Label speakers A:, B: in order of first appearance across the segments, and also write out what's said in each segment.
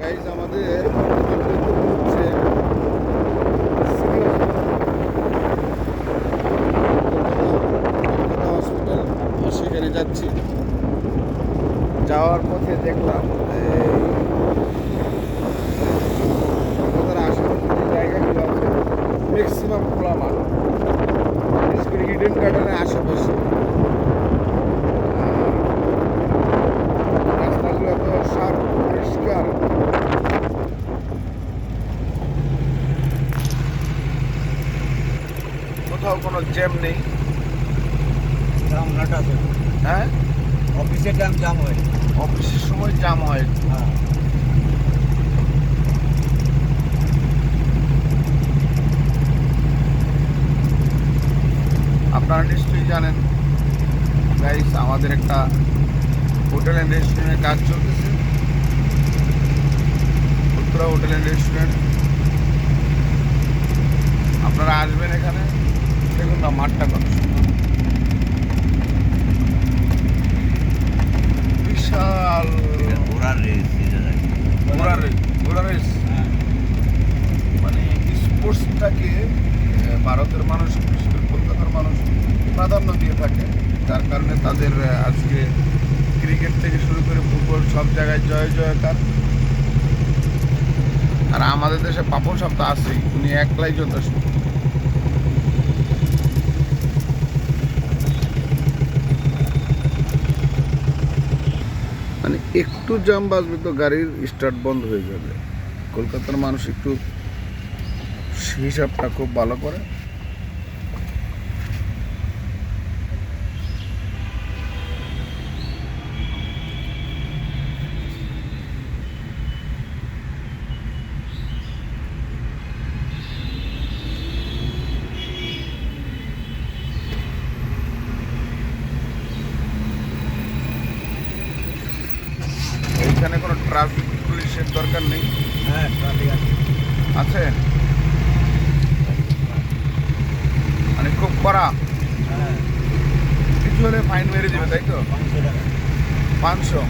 A: Guys আমাদের হচ্ছে সেখানে যাচ্ছি। যাওয়ার পথে দেখলাম এই কলকাতার আশেপাশে যে জায়গাগুলো আছে ম্যাক্সিমাম খোলা মাঠ বিশেষ করে ইডেন গার্ডেনের আশেপাশে আর রাস্তাগুলো তো সাফ পরিষ্কার কোথাও কোনো জ্যাম নেই।
B: রামঘাট আছে।
A: হ্যাঁ?
B: অফিসের টাইম জাম হয়।
A: অফিসের সময় জ্যাম হয়।
B: হ্যাঁ।
A: আপনারা নিশ্চয়ই জানেন গাইস আমাদের একটা হোটেল অ্যান্ড রেস্টুরেন্টের কাজ চলতেছে। উত্তরা হোটেল অ্যান্ড রেস্টুরেন্ট আপনারা আসবেন এখানে। দেখুন না মাঠটা কত বিশাল।
B: ঘোড়ার রেস
A: রেস রেস। মানে স্পোর্টসটাকে ভারতের মানুষ বিশেষ করে কলকাতার মানুষ প্রাধান্য দিয়ে থাকে। যার কারণে তাদের আজকে ক্রিকেট থেকে শুরু করে ফুটবল সব জায়গায় জয় জয়কার। আর আমাদের দেশে পাপন সাপ তো আছেই উনি একলাই যথেষ্ট মানে একটু জাম বাজবে তো গাড়ির স্টার্ট বন্ধ হয়ে যাবে। কলকাতার মানুষ একটু হিসাবটা খুব ভালো করে এইখানে কোনো ট্রাফিক পুলিশের দরকার নেই?
B: হ্যাঁ ট্রাফিক আছে।
A: আছে? মানে খুব কড়া?
B: হ্যাঁ।
A: কিছু হলে ফাইন মেরে দেবে তাই তো?
B: পাঁচশো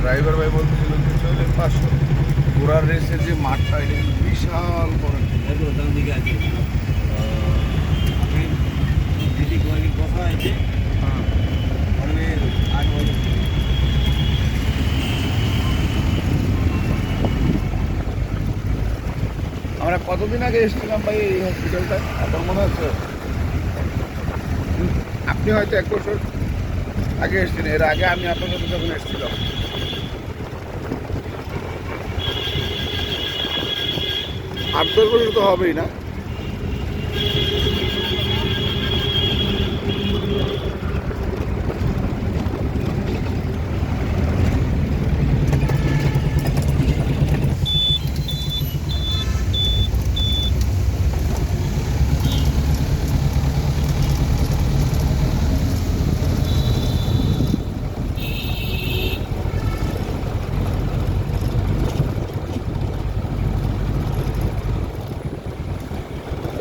A: ড্রাইভার ভাই বলতেছিল কিছু হলে পাঁচশো। ঘোড়ার রেসের যে মাঠটা এটা বিশাল বড়।
B: দিকে আছে আপনি দিদি কোয়ালিটি কথা আছে
A: হ্যাঁ।
B: ওখানে আট বছর
A: আমরা কতদিন আগে এসেছিলাম ভাই এই হসপিটালটা আপনার মনে আছে? আপনি হয়তো এক বছর আগে এসেছিলেন। এর আগে আমি আপনার সাথে যখন এসেছিলাম। আট দশ বছর তো হবেই না?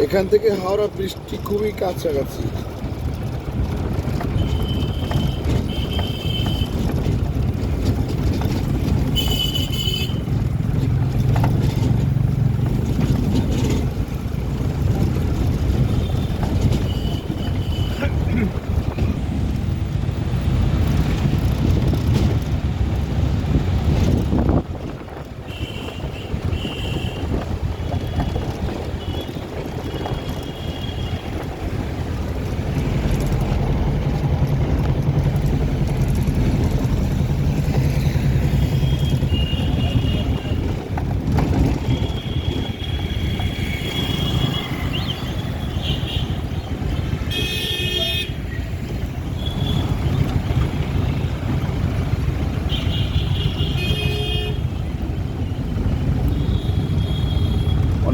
A: এখান থেকে হাওড়া বৃষ্টি খুবই কাছাকাছি।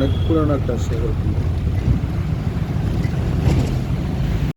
A: অনেক পুরানো একটা শহর